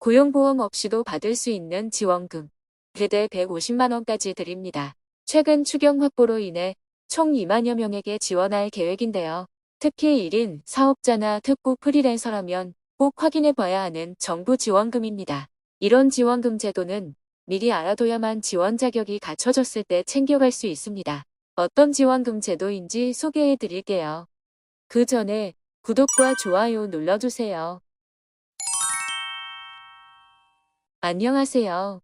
고용보험 없이도 받을 수 있는 지원금 최대 150만원까지 드립니다. 최근 추경 확보로 인해 총 2만여 명에게 지원할 계획인데요. 특히 1인 사업자나 특구 프리랜서라면 꼭 확인해 봐야 하는 정부 지원금입니다. 이런 지원금 제도는 미리 알아둬야만 지원 자격이 갖춰졌을 때 챙겨갈 수 있습니다. 어떤 지원금 제도인지 소개해 드릴게요. 그 전에 구독과 좋아요 눌러주세요. 안녕하세요.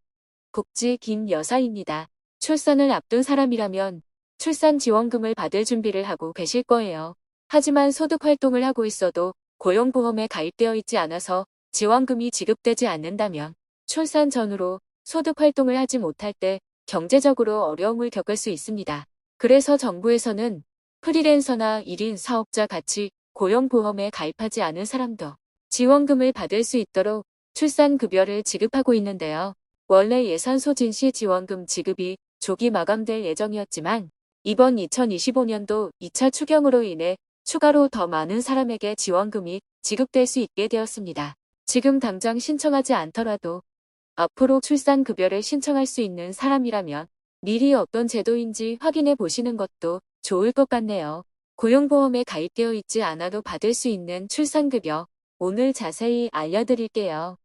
복지 김 여사입니다. 출산을 앞둔 사람이라면 출산 지원금을 받을 준비를 하고 계실 거예요. 하지만 소득 활동을 하고 있어도 고용보험에 가입되어 있지 않아서 지원금이 지급되지 않는다면 출산 전후로 소득 활동을 하지 못할 때 경제적으로 어려움을 겪을 수 있습니다. 그래서 정부에서는 프리랜서나 1인 사업자 같이 고용보험에 가입하지 않은 사람도 지원금을 받을 수 있도록 출산급여를 지급하고 있는데요. 원래 예산 소진 시 지원금 지급이 조기 마감될 예정이었지만 이번 2025년도 2차 추경으로 인해 추가로 더 많은 사람에게 지원금이 지급될 수 있게 되었습니다. 지금 당장 신청하지 않더라도 앞으로 출산급여를 신청할 수 있는 사람이라면 미리 어떤 제도인지 확인해 보시는 것도 좋을 것 같네요. 고용보험에 가입되어 있지 않아도 받을 수 있는 출산급여 오늘 자세히 알려드릴게요.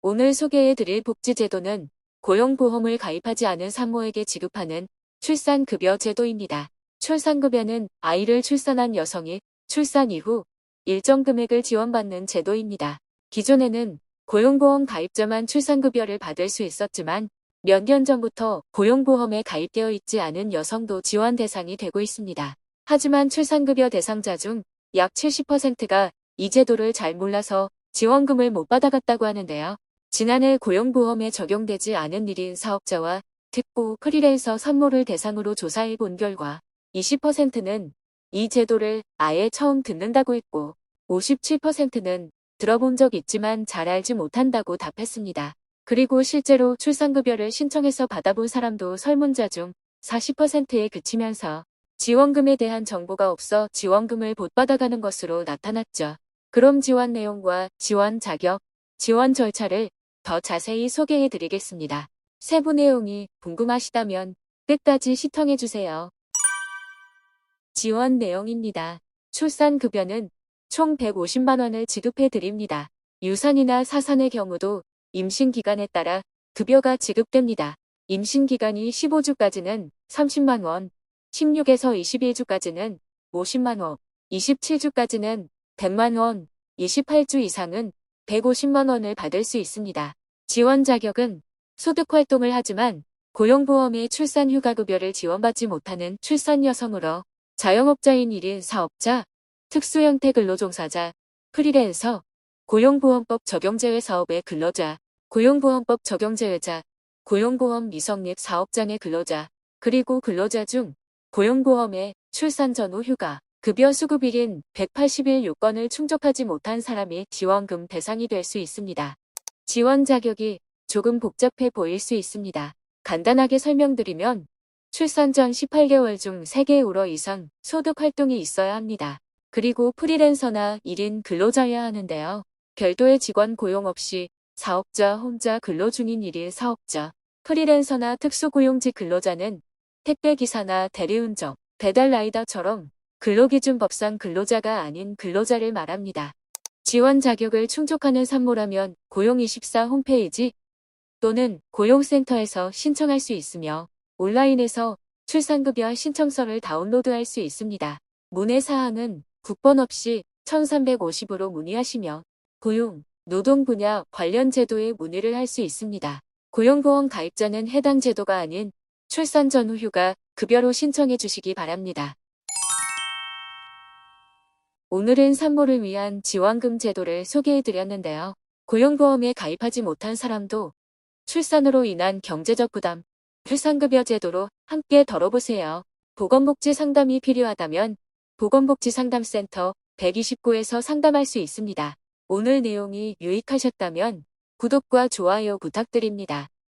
오늘 소개해 드릴 복지제도는 고용보험을 가입하지 않은 산모에게 지급하는 출산급여 제도입니다. 출산급여는 아이를 출산한 여성이 출산 이후 일정 금액을 지원받는 제도입니다. 기존에는 고용보험 가입자만 출산급여를 받을 수 있었지만 몇 년 전부터 고용보험에 가입되어 있지 않은 여성도 지원 대상이 되고 있습니다. 하지만 출산급여 대상자 중 약 70%가 이 제도를 잘 몰라서 지원금을 못 받아갔다고 하는데요. 지난해 고용보험에 적용되지 않은 1인 사업자와 특보 프리랜서 선모를 대상으로 조사해 본 결과 20%는 이 제도를 아예 처음 듣는다고 했고 57%는 들어본 적 있지만 잘 알지 못한다고 답했습니다. 그리고 실제로 출산급여를 신청해서 받아본 사람도 설문자 중 40%에 그치면서 지원금에 대한 정보가 없어 지원금을 못 받아가는 것으로 나타났죠. 그럼 지원 내용과 지원 자격, 지원 절차를 더 자세히 소개해 드리겠습니다. 세부 내용이 궁금하시다면 끝까지 시청해 주세요. 지원 내용입니다. 출산급여는 총 150만원을 지급해 드립니다. 유산이나 사산의 경우도 임신기간에 따라 급여가 지급됩니다. 임신기간이 15주까지는 30만원, 16에서 21주까지는 50만원, 27주까지는 100만원, 28주 이상은 150만원을 받을 수 있습니다. 지원 자격은 소득활동을 하지만 고용보험의 출산휴가급여를 지원받지 못하는 출산 여성으로 자영업자인 1인 사업자, 특수형태 근로종사자, 프리랜서, 고용보험법 적용제외 사업의 근로자, 고용보험법 적용제외자, 고용보험 미성립 사업자 의 근로자, 그리고 근로자 중 고용보험의 출산 전후 휴가, 급여 수급일인 180일 요건을 충족하지 못한 사람이 지원금 대상이 될 수 있습니다. 지원 자격이 조금 복잡해 보일 수 있습니다. 간단하게 설명드리면 출산 전 18개월 중 3개 우러 이상 소득 활동이 있어야 합니다. 그리고 프리랜서나 1인 근로자여야 하는데요. 별도의 직원 고용 없이 사업자 혼자 근로 중인 1인 사업자, 프리랜서나 특수고용직 근로자는 택배기사나 대리운전, 배달라이더처럼 근로기준법상 근로자가 아닌 근로자를 말합니다. 지원 자격을 충족하는 산모라면 고용24 홈페이지 또는 고용센터에서 신청할 수 있으며 온라인에서 출산급여 신청서를 다운로드할 수 있습니다. 문의사항은 국번 없이 1350으로 문의하시면 고용, 노동 분야 관련 제도에 문의를 할 수 있습니다. 고용보험 가입자는 해당 제도가 아닌 출산 전후 휴가 급여로 신청해 주시기 바랍니다. 오늘은 산모를 위한 지원금 제도를 소개해 드렸는데요. 고용보험에 가입하지 못한 사람도 출산으로 인한 경제적 부담, 출산급여 제도로 함께 덜어보세요. 보건복지 상담이 필요하다면 보건복지 상담센터 129에서 상담할 수 있습니다. 오늘 내용이 유익하셨다면 구독과 좋아요 부탁드립니다.